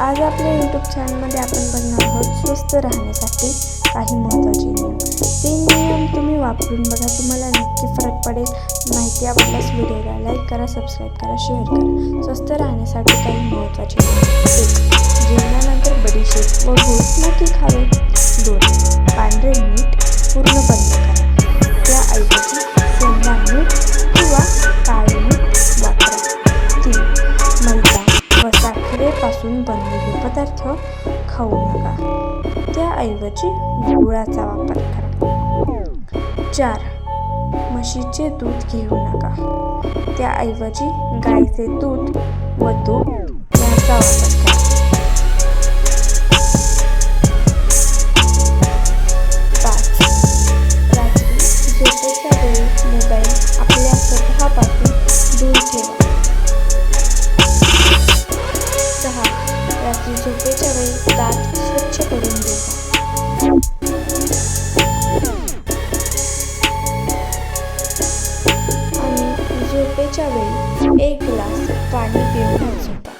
आज आपल्या यूट्यूब चॅनलमध्ये आपण बघणार आहोत स्वस्त राहण्यासाठी काही महत्त्वाचे नियम. ते नियम तुम्ही वापरून बघा तुम्हाला नक्की फरक पडेल. माहिती आवडल्यास व्हिडिओला लाईक करा सबस्क्राईब करा शेअर करा. स्वस्त राहण्यासाठी काही महत्त्वाचे नियम एक पासून बनलेले पदार्थ खाऊ नका. त्याऐवजी गुळाचा वापर करा. चार. म्हशीचे दूध घेऊ नका. त्याऐवजी गाईचे दूध व दूध याचा वापर करा. मोबाईल आपल्या स्वतःपासून दूर ठेवा. रात्री झोपेच्या वेळी दात स्वच्छ करून घ्या आणि झोपेच्या वेळी एक ग्लास पाणी पिऊन झोपा.